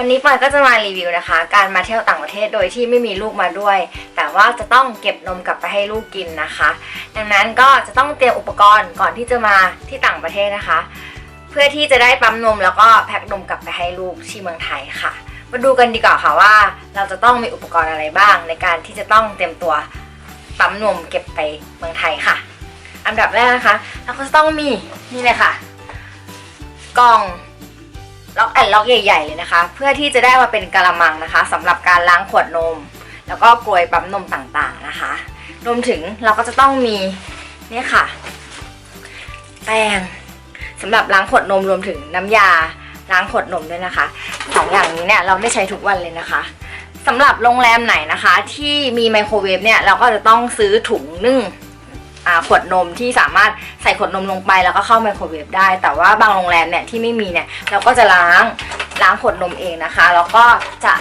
วันนี้ปอยก็จะมารีวิวนะคะ การมาเที่ยวต่างประเทศโดยที่ไม่มีลูกมาด้วย แต่ว่าจะต้องเก็บนมกลับไปให้ลูกกินนะคะ ดังนั้นก็จะต้องเตรียมอุปกรณ์ก่อนที่จะมาที่ต่างประเทศนะคะ เพื่อที่จะได้ปั๊มนมแล้วก็แพ็คนมกลับไปให้ลูกที่เมืองไทยค่ะ มาดูกันดีกว่าค่ะว่า เราจะต้องมีอุปกรณ์อะไรบ้าง ในการที่จะต้องเตรียมตัวปั๊มนมเก็บไปเมืองไทยค่ะ อันดับแรกนะคะ เราก็จะต้องมีนี่เลยค่ะ กล่อง ล็อกแอนล็อกใหญ่ๆเลยนะคะ เพื่อที่จะได้มาเป็นกระมังนะคะสำหรับการล้างขวดนม แล้วก็กรวยปั๊มนมต่างๆนะคะรวมถึงเราก็จะต้องมีเนี่ยค่ะ แป้งสำหรับล้างขวดนมรวมถึงน้ำยาล้างขวดนมด้วยนะคะสองอย่างนี้เนี่ยเราได้ใช้ทุกวันเลยนะคะสำหรับโรงแรมไหนนะคะ ที่มีไมโครเวฟเนี่ยเราก็จะต้องซื้อถุงนึ่ง ขวดนมที่สามารถใส่ขวดนมลงไปแล้วก็เข้าไมโครเวฟได้ แต่ว่าบางโรงแรมเนี่ยที่ไม่มีเนี่ยเราก็จะล้างล้างขวดนมเองนะคะ แล้วก็จะ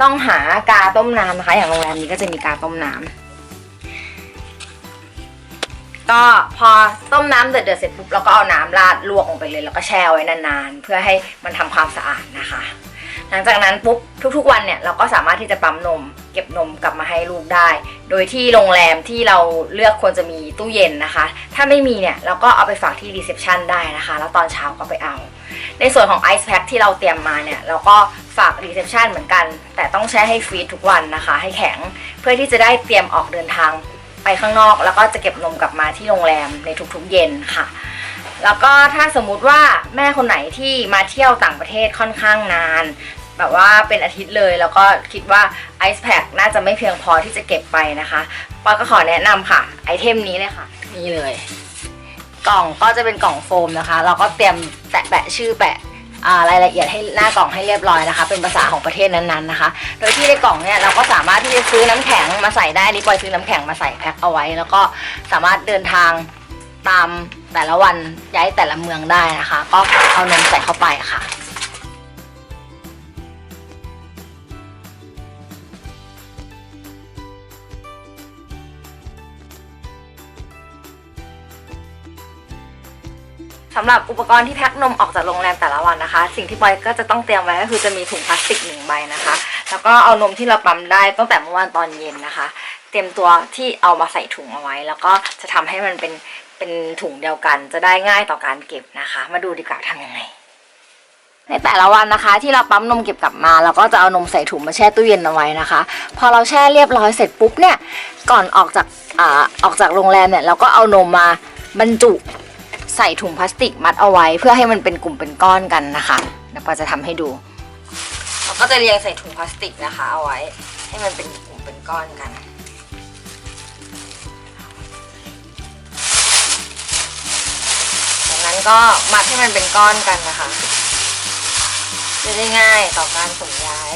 ต้องหากาต้มน้ำนะคะ อย่างโรงแรมนี้ก็จะมีกาต้มน้ำก็พอต้มน้ำเดือดเสร็จปุ๊บเราก็เอาน้ำราดลวกลงไปเลย แล้วก็แช่ไว้นานๆ เพื่อให้มันทำความสะอาดนะคะ หลังจากนั้นปุ๊บทุกๆวันเนี่ยเราก็สามารถที่จะปั๊มนม เก็บนมกลับมาให้ลูกได้ โดยที่โรงแรมที่เราเลือกควรจะมีตู้เย็นนะคะ ถ้าไม่มีเนี่ยเราก็เอาไปฝากที่รีเซพชันได้นะคะ แล้วตอนเช้าก็ไปเอา ในส่วนของไอซ์แพ็คที่เราเตรียมมาเนี่ยเราก็ฝากรีเซพชันเหมือนกัน แต่ต้องแช่ให้ฟรีทุกวันนะคะ ให้แข็งเพื่อที่จะได้เตรียมออกเดินทางไปข้างนอก แล้วก็จะเก็บนมกลับมาที่โรงแรมในทุกๆเย็นค่ะ แล้วก็ถ้าสมมุติว่าแม่คนไหนที่มาเที่ยวต่างประเทศค่อนข้างนาน แบบว่าเป็นอาทิตย์เลยแล้วก็คิดว่าไอซ์แพคน่าจะไม่เพียงพอที่จะเก็บไปนะคะปอก็ขอแนะนำค่ะ ไอเทมนี้เลยค่ะ นี่เลย กล่องก็จะเป็นกล่องโฟมนะคะ เราก็เตรียมแปะแปะชื่อแปะรายละเอียดให้หน้ากล่องให้เรียบร้อยนะคะ เป็นภาษาของประเทศนั้นๆนะคะ โดยที่ในกล่องเนี่ยเราก็สามารถที่จะซื้อน้ำแข็งมาใส่ได้นี่ปอยซื้อน้ำแข็งมาใส่แพ็คเอาไว้ แล้วก็สามารถเดินทางตาม แต่ละวันย้ายแต่ละเมืองได้นะคะ ก็เอานมใส่เข้าไปค่ะ สำหรับอุปกรณ์ที่แพ็คนมออกจากโรงแรมแต่ละวันนะคะ สิ่งที่ปอยก็จะต้องเตรียมไว้ก็คือจะมีถุงพลาสติกหนึ่งใบนะคะ แล้วก็เอานมที่เราปั๊มได้ตั้งแต่เมื่อวานตอนเย็นนะคะ เตรียมตัวที่เอามาใส่ถุงเอาไว้ แล้วก็จะทำให้มันเป็น เป็นถุงเดียวกันจะได้ง่ายต่อการเก็บนะคะ มาดูดีกว่าทำยังไง ในแต่ละวันนะคะ ที่เราปั๊มนมเก็บกลับมาเราก็จะเอานมใส่ถุงมาแช่ตู้เย็นเอาไว้นะคะ พอเราแช่เรียบร้อยเสร็จปุ๊บเนี่ยก่อนออกจากอ่าออกจากโรงแรมเนี่ยเราก็เอานมมาบรรจุใส่ถุงพลาสติกมัดเอาไว้ เพื่อให้มันเป็นกลุ่มเป็นก้อนกันนะคะเดี๋ยวปาจะทำให้ดูเราก็จะเรียงใส่ถุงพลาสติกนะคะ เอาไว้ให้มันเป็นกลุ่มเป็นก้อนกัน นั้นก็มัดให้มันเป็นก้อนกันนะคะ จะได้ง่ายต่อการส่งย้าย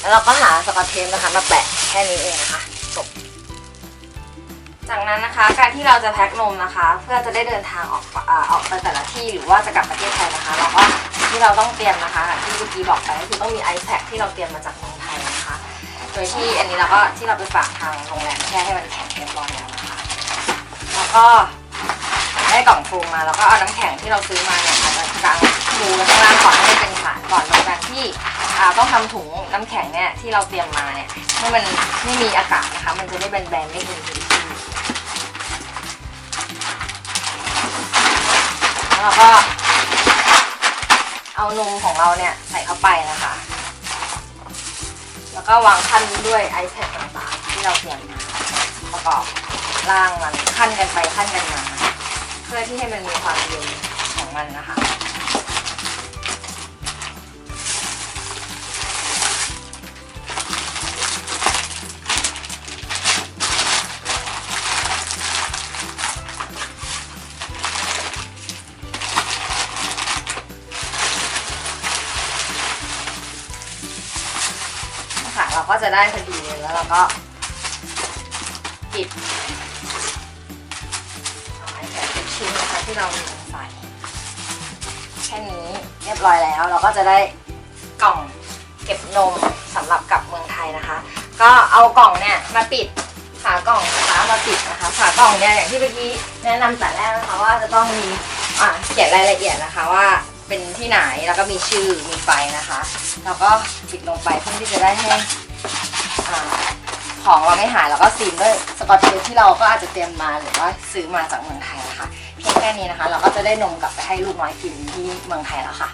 แล้วเราก็หาสกอตเทปนะคะ มาแปะแค่นี้เองนะคะจบจากนั้นนะคะ การที่เราจะแพ็คนมนะคะ เพื่อจะได้เดินทางออกอออกไปแต่ละที่หรือว่าจะกลับประเทศไทยนะคะ เราก็ที่เราต้องเตรียมนะคะ ที่เมื่อกี้บอกไปก็คือต้องมีไอแพ็คที่เราเตรียมมาจากเมืองไทยนะคะโดยที่อันนี้เราก็ที่เราไปฝากทางโรงแรมแช่ให้มันแข็งเรียบร้อยแล้วนะคะ แล้วก็ ได้กล่องโฟมมาแล้วก็เอาน้ำแข็งที่เราซื้อมาเนี่ยอาจจะกางรูข้างล่างก่อนให้เป็นฐานก่อนโดยการที่อ่าต้องทำถุงน้ำแข็งเนี่ยที่เราเตรียมมาเนี่ยให้มันไม่มีอากาศนะคะ มันจะได้แบนๆไม่อึนพื้นที่แล้วเราก็เอานมของเราเนี่ยใส่เข้าไปนะคะ แล้วก็วางขั้นด้วยไอแพดต่างๆที่เราเตรียมมาประกอบร่างมันขั้นกันไปขั้นกันมา เพื่อที่ให้มันมีความเย็นของมันนะคะ ค่ะเราก็จะได้พอดีเลยแล้วเราก็ปิด ที่เราใส่แค่นี้เรียบร้อยแล้ว เราก็จะได้กล่องเก็บนมสำหรับกลับเมืองไทยนะคะ ก็เอากล่องเนี่ยมาปิดฝากล่องนะคะมาปิดนะคะฝากล่องเนี่ยอย่างที่เมื่อกี้แนะนำแต่แรกนะคะว่าจะต้องมีอ่าเขียนรายละเอียดนะคะว่าเป็นที่ไหนแล้วก็มีชื่อมีไปนะคะแล้วก็ปิดลงไปเพื่อที่จะได้ให้อ่าของเราไม่หายแล้วก็ซีนด้วยสกอตเทปที่เราก็อาจจะเตรียมมาหรือว่าซื้อมาจากเมืองไทย แค่นี้นะคะ เราก็จะได้นมกลับไปให้ลูกน้อยกินที่เมืองไทยแล้วค่ะ